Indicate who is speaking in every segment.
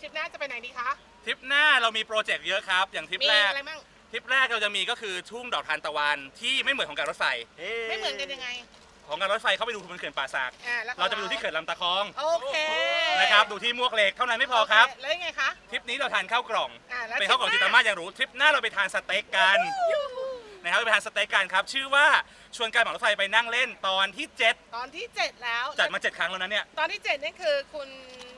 Speaker 1: ทริปหน้าจะไปไหนดีคะ
Speaker 2: ทริปหน้าเรามีโปรเจกต์เยอะครับ อย่างทริป
Speaker 1: มี
Speaker 2: แรก
Speaker 1: อะไรบ้าง
Speaker 2: ทริปแรกเราจะมีก็คือทุ่งดอกทานตะวันที่ไม่เหมือนของการรถไฟ
Speaker 1: ไม่เหมือนกันยังไง
Speaker 2: ของการรถไฟเขาไปดูบนเขื่อนป่าสัก
Speaker 1: อ่าแล้วของ
Speaker 2: เราจะไปดูที่เขื่อนลำตะคอง
Speaker 1: โอเค
Speaker 2: นะครับดูที่มวกเหล็กเท่านั้นไม่พอครับ
Speaker 1: โเแล้วยังไงคะ
Speaker 2: ทริปนี้เราทานข้าวกล่อง
Speaker 1: อ่าแล้ว
Speaker 2: เป็นข้าวกล่อง
Speaker 1: ทริ
Speaker 2: จิ
Speaker 1: ปห
Speaker 2: ตา
Speaker 1: น้า
Speaker 2: มาอย่างรู้ทริปหน้าเราไปทานสเต็กกัน
Speaker 1: ยูหู
Speaker 2: นะครับไปทานสเต็กกันครับชื่อว่าชวนการเหมารถไฟไปนั่งเล่นตอนที่7
Speaker 1: ตอนที่เจ็ดแล้ว
Speaker 2: จัดมา7ครั้งแล้วนะเนี่ย
Speaker 1: ตอนที่เจ็ดนี่คือคุณ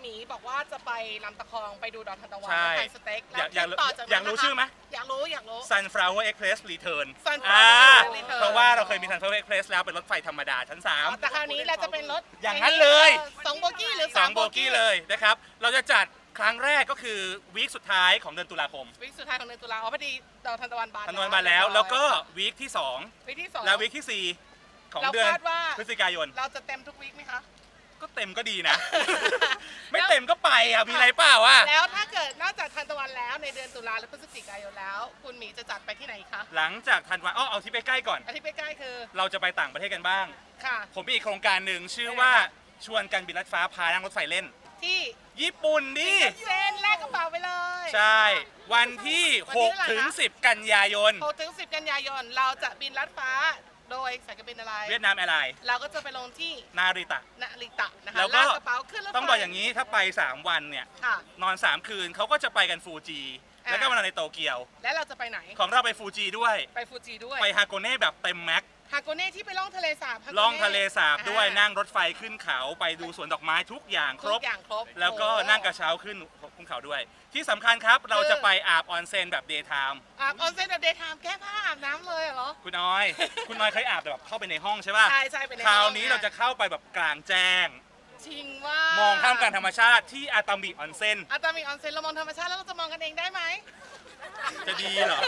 Speaker 1: หมีบอกว่าจะไปลำตะคองไปดูดอกทานตะวัน
Speaker 2: ใช่
Speaker 1: และทานสเต็ก
Speaker 2: อยากอยาก
Speaker 1: แล้วต่อจากนั้น
Speaker 2: อยากรู้
Speaker 1: นะคะ
Speaker 2: ชื่อไหม
Speaker 1: อยากรู้อยากรู้
Speaker 2: Sunflower Express Return
Speaker 1: Sunflower
Speaker 2: อ่า
Speaker 1: Express Return
Speaker 2: เพราะว่าเราเคยมี Sunflower Express แล้วเป็นรถไฟธรรมดาชั้น
Speaker 1: อ๋อ
Speaker 2: 3
Speaker 1: แต่คราวนี้เราจะเป็นรถ
Speaker 2: อย่างนั้นเลย
Speaker 1: สองโบกี้หรือ
Speaker 2: ส
Speaker 1: สา
Speaker 2: อ
Speaker 1: ม
Speaker 2: งโบกี้เลยนะครับ เราจะจัดครั้งแรกก็คือวีคสุดท้ายของเดือนตุลาคม
Speaker 1: วิกสุดท้ายของเดือนตุลาอ๋อพอดีดอกทานตะวันบาน
Speaker 2: ธันวาคมมาแล้ว แล้วก็วีคที่
Speaker 1: วิกที่สอง
Speaker 2: 2และวีคที่ 4 ของ
Speaker 1: เรา
Speaker 2: เดือน
Speaker 1: คาดว่า
Speaker 2: พฤศจิกายน
Speaker 1: เราจะเต็มทุกวีคไหมคะ
Speaker 2: ก็เต็มก็ดีนะ ไม่เต็มก็ไปอะมีอะไรเปล่าอะ
Speaker 1: แล้วถ้าเกิดนอกจากทานตะวันแล้วในเดือนตุลาและพฤศจิกายนแล้ว คุณหมีจะจัดไปที่ไหนคะ
Speaker 2: หลังจากธันวาอ้อเอาที่ไปใกล้ก่อน
Speaker 1: อาทิตย์ใกล้ๆคือ
Speaker 2: เราจะไปต่างประเทศกันบ้าง
Speaker 1: ค่ะ
Speaker 2: ผมมีอีกโครงการหนึ่งชื่อว่าชวนกันบินลัดฟ้าพานั่งรถไฟเล่น
Speaker 1: ที่
Speaker 2: ญี่ปุ่นดิ
Speaker 1: เซนแลกกระเป๋าไปเลย
Speaker 2: ใช่ วันที่
Speaker 1: วันที่เท่าไหร่
Speaker 2: 6ถึง
Speaker 1: คะ
Speaker 2: 10 กันยายน
Speaker 1: 6ถึง10 กันยายน เราจะบินลัดฟ้า โดยสายการบินอะไร
Speaker 2: เวียดนามแอร์ไลน์
Speaker 1: เราก็จะไปลงที่
Speaker 2: นาริตะ
Speaker 1: นาริตะนะคะ
Speaker 2: แล้วก็
Speaker 1: ลากกระเป๋าขึ้นรถไฟ
Speaker 2: ต้องบอกอย่างนี้ถ้าไป 3 วันเนี่ย
Speaker 1: ค่ะ
Speaker 2: นอน 3 คืนเขาก็จะไปกันฟูจิ
Speaker 1: อ่า
Speaker 2: แล้วก็มานอนในโตเกียว
Speaker 1: แล้วเราจะไปไหน
Speaker 2: ของเราไปฟูจิด้วย
Speaker 1: ไปฟูจิด้วย
Speaker 2: ไปฮาโกเน่แบบเต็มแม็กซ์
Speaker 1: ฮาโกเน่ที่ไปล่องทะเลสาบฮาโกน่
Speaker 2: ล่องทะเลสาบด้วย
Speaker 1: อ่า
Speaker 2: นั่งรถไฟขึ้นเขาไปดูสวนดอกไม้ทุกอย่างคร
Speaker 1: ทุ
Speaker 2: บ
Speaker 1: กอย่างครบ
Speaker 2: แล้วก็
Speaker 1: โอ้
Speaker 2: นั่งกระเช้าขึ้นภูเขาด้วย ที่สำคัญครับเราจะไปอาบออนเซ็นแบบเดย์ไทม์
Speaker 1: อาบออนเซ็นแบบเดย์ไทม์แก้ผ้าอาบ น้ำเลยเหรอ
Speaker 2: คุณน้อย คุณน้อยเคยอาบแต่แบบเข้าไปในห้องใช่ป่ะ
Speaker 1: ใช่ใช่เป็นใน
Speaker 2: คราว
Speaker 1: ห้อง
Speaker 2: นี้เราจะเข้าไปแบบกลางแจ้ง
Speaker 1: จริงว่า
Speaker 2: ม
Speaker 1: ม
Speaker 2: องท่ามกลางธรรมชาติที่อาตามิออนเซ็น
Speaker 1: อาตามีออนเซ็นเรามองธรรมชาติแล้วเราจะมองกันเองได้ไหม
Speaker 2: จะดีเหรอ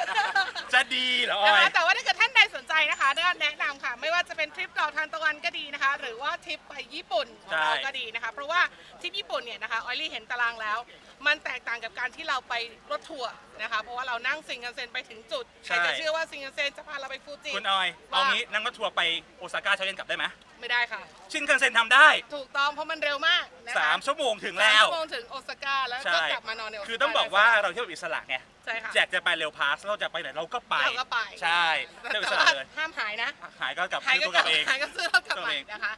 Speaker 2: จะดีเหรออ
Speaker 1: นะ
Speaker 2: อย
Speaker 1: คะแต่ว่าถ้าเกิดท่านใดสนใจนะคะก็แนะนำค่ะ ไม่ว่าจะเป็นทริปดอกทานตะวันก็ดีนะคะ หรือว่าทริปไปญี่ปุ่นของเราก็ดีนะคะ เพราะว่าทริปญี่ปุ่นเนี่ยนะคะออยลี่เห็นตารางแล้ว มันแตกต่างกับการที่เราไปรถทัวร์นะคะ เพราะว่าเรานั่งซิงกันเซ็นไปถึงจุด
Speaker 2: ใช่
Speaker 1: ใครจะเชื่อว่าซิงกันเซ็นจะพาเราไปฟูจิ
Speaker 2: คุณออย
Speaker 1: ว่า
Speaker 2: เอางี้นั่งรถทัวร์ไปโอซาก้าเช้าเย็นกลับได้ไหม
Speaker 1: ไม่ได้ค่ะ
Speaker 2: ชินคันเซ็นทำได้
Speaker 1: ถูกต้องเพราะมันเร็วมากนะคะ
Speaker 2: สามชั่วโมงถึง
Speaker 1: สาม
Speaker 2: แล้ว
Speaker 1: ชั่วโมงถึงโอซาก้าแล้วก็
Speaker 2: ใช่
Speaker 1: กลับมานอนในโอซาก้า
Speaker 2: คือต้องบอกว่าเราเที่ยวแบบอิสระไง
Speaker 1: ใช่ค่ะ
Speaker 2: แจกจะไปเร็วพาสเราจะไปไหนเราก็ไป
Speaker 1: เราก็ไป
Speaker 2: ใช่
Speaker 1: แต่
Speaker 2: เที่ยวอิส
Speaker 1: ว่า
Speaker 2: ระเลย
Speaker 1: ห้ามหายนะ
Speaker 2: หายก็กลับ
Speaker 1: หาย
Speaker 2: ซื้อ
Speaker 1: ก็
Speaker 2: ตัว
Speaker 1: ก
Speaker 2: ก
Speaker 1: ลั
Speaker 2: ลั
Speaker 1: บบ
Speaker 2: เอง
Speaker 1: หายก็ซื้อเรากลับ
Speaker 2: ตัว
Speaker 1: ไป
Speaker 2: เอง
Speaker 1: นะคะ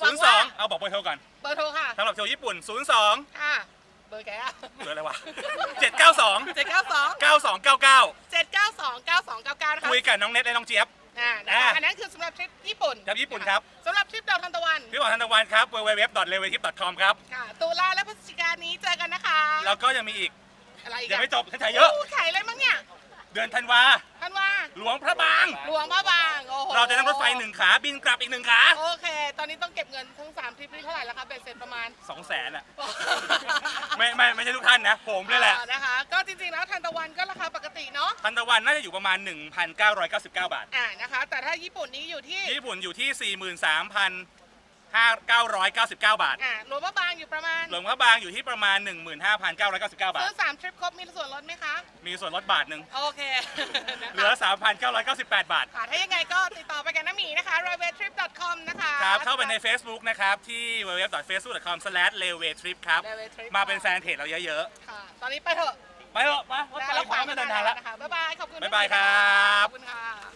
Speaker 2: ศูนย์สองเอาบอกเบอร์โทรก่อน
Speaker 1: เบอร์โทรค่ะ
Speaker 2: สำหรับเที่ยวญี่ปุ่นศูนย์สอง
Speaker 1: ค่ะ เบอร์แกอะ
Speaker 2: เบอร์อะไรวะเจ็ดเก้าสอง
Speaker 1: เจ็ดเก้าสอง
Speaker 2: เก้าสองเก้าเก้า
Speaker 1: เจ็ดเก้าสองเก้าสองเก้าเก้านะคะ
Speaker 2: คุยกับน้องเน็ตและน้องเจี๊ยบ
Speaker 1: อ่านะคะ
Speaker 2: อ่า
Speaker 1: อันนั้นคือสำหรับทริปญี่ปุ่น
Speaker 2: ครับญี่ปุ่นครับ
Speaker 1: สำหรับทริปดาวทันตะวัน
Speaker 2: พี่บอกทันตะวันครับ www.leveltip.com ครับ
Speaker 1: ค่ะตุลาและพฤศจิกายนนี้เจอกันนะคะ
Speaker 2: แล้วก็ยังมีอีก
Speaker 1: อะไรอีก
Speaker 2: ยัง
Speaker 1: อะ
Speaker 2: ไม่จบขายเยอะ
Speaker 1: ขายอะไรมั้งเนี่ย
Speaker 2: เดือนธันวา
Speaker 1: ท่านว่า
Speaker 2: หลวงพระบาง
Speaker 1: หลวงพระบางโอ้โห
Speaker 2: เราจะนั่งรถไฟหนึ่งขาบินกลับอีกหนึ่งขา
Speaker 1: โอเค ตอนนี้ต้องเก็บเงินทั้งสามทริปนี้เท่าไหร่แล้วคะเบ็ดเสร็จประมาณ
Speaker 2: สองแสนอะ ไม่ไม่ไม่ใช่ทุกท่านนะ ผมเลยแหละ
Speaker 1: อ่านะคะ ก็จริงๆแล้วทันตะวันก็ราคาปกติเนาะ
Speaker 2: ทันตะวันน่าจะอยู่ประมาณ 1,999 บาท
Speaker 1: อ่านะคะ แต่ถ้าญี่ปุ่นนี้อยู่ที่
Speaker 2: ญี่ปุ่นอยู่ที่ 43,999 บาท
Speaker 1: อ่าหลวงพระบางอยู่ประมาณ
Speaker 2: หลวงพระบางอยู่ที่ประมาณ 15,999 บา
Speaker 1: ซื้
Speaker 2: ท
Speaker 1: อสามทริปครบมีส่วนลดไหมคะ
Speaker 2: มีส่วนลดบาทหนึ่ง
Speaker 1: โอเค นะคะ
Speaker 2: เหลือ3,998 บาท
Speaker 1: ค่ะถ้ายังไงก็ติดต่อไป
Speaker 2: เข้าไปใน Facebook นะครับ ที่ www.facebook.com/railwaytrip ครับ
Speaker 1: Railway Trip
Speaker 2: มาเป็นแฟนเพจเราเยอะ
Speaker 1: ค่ะ ตอนนี้ไปเถอะ
Speaker 2: ๆ ไปเถอะมารถไฟ
Speaker 1: แล้ว
Speaker 2: พร้อมจะเดินทางแล้ว
Speaker 1: นะคะบ๊ายบาย ขอบคุณ
Speaker 2: บ๊ายบายครับ
Speaker 1: ขอบคุณค่ะ